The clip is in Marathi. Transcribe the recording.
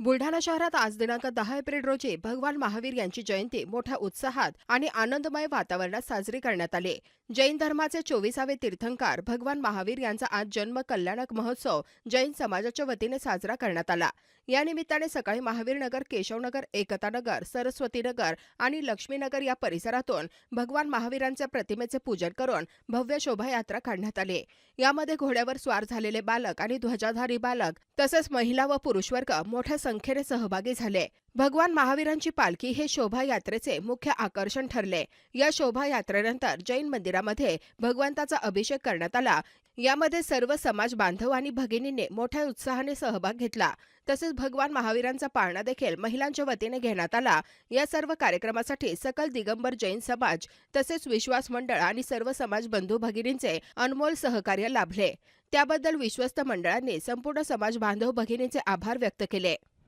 बुलढाणा शहरात आज दिनांक दहा एप्रिल रोजी भगवान महावीर यांची जयंती मोठ्या उत्साहात आणि आनंदमय वातावरणात साजरी करण्यात आली. जैन धर्माचे चोवीसावे तीर्थंकार भगवान महावीर यांचा आज जन्म कल्याणक महोत्सव जैन समाजाच्या वतीने साजरा करण्यात आला. या निमित्ताने सकाळी महावीरनगर केशवनगर एकतानगर सरस्वतीनगर आणि लक्ष्मीनगर या परिसरातून भगवान महावीरांच्या प्रतिमेचे पूजन करून भव्य शोभायात्रा काढण्यात आली. यामध्ये घोड्यावर स्वार झालेले बालक आणि ध्वजाधारी बालक तसंच महिला व पुरुष वर्ग मोठ्या संख्येने सहभागी झाले. भगवान महावीरांची पालखी हे शोभायात्रेचे मुख्य आकर्षण ठरले. या शोभायात्रेनंतर जैन मंदिरामध्ये भगवंताचा अभिषेक करण्यात आला. यामध्ये सर्व समाज बांधव आणि भगिनींनी मोठ्या उत्साहाने सहभाग घेतला. तसेच भगवान महावीरांचा पाळणा देखील महिलांच्या वतीने घेण्यात आला. या सर्व कार्यक्रमासाठी सकल दिगंबर जैन समाज तसेच विश्वास मंडळ आणि सर्व समाज बंधू भगिनींचे अनमोल सहकार्य लाभले. त्याबद्दल विश्वस्त मंडळांनी संपूर्ण समाज बांधव भगिनींचे आभार व्यक्त केले.